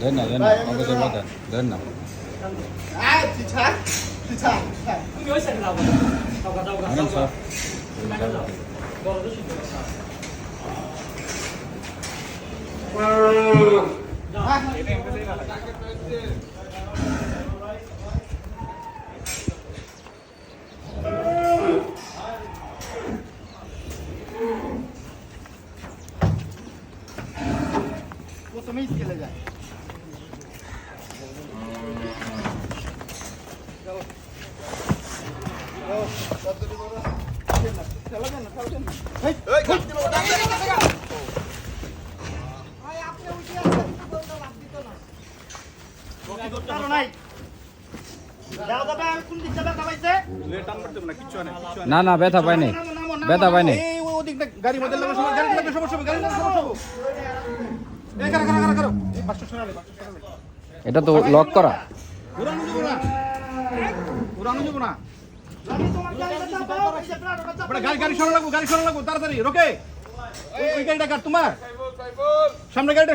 ધન ના ધન અગોદર વતન ધન ના આ ટીચા ટીચા હું ગયો છે લાવો તો તો તો તો Wow. প্রথমেই স্কেলে যায়। না না ব্যথা পাইনি। ব্যথা পাইনি। গাড়ির মধ্যে সময় গাড়ি সমস্যা গাড়ি সমস্যা এটা তো লক করা উড়ানো যাব না উড়ানো যাব না। আপনার গাড়ি গাড়ি সরানো লাগবো গাড়ি সরানো গাড়িটা কার তোমার? সামনে গাড়িটা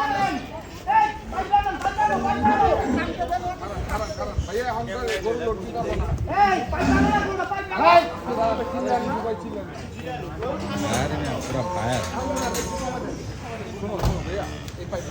पूरा फायर अरे भाई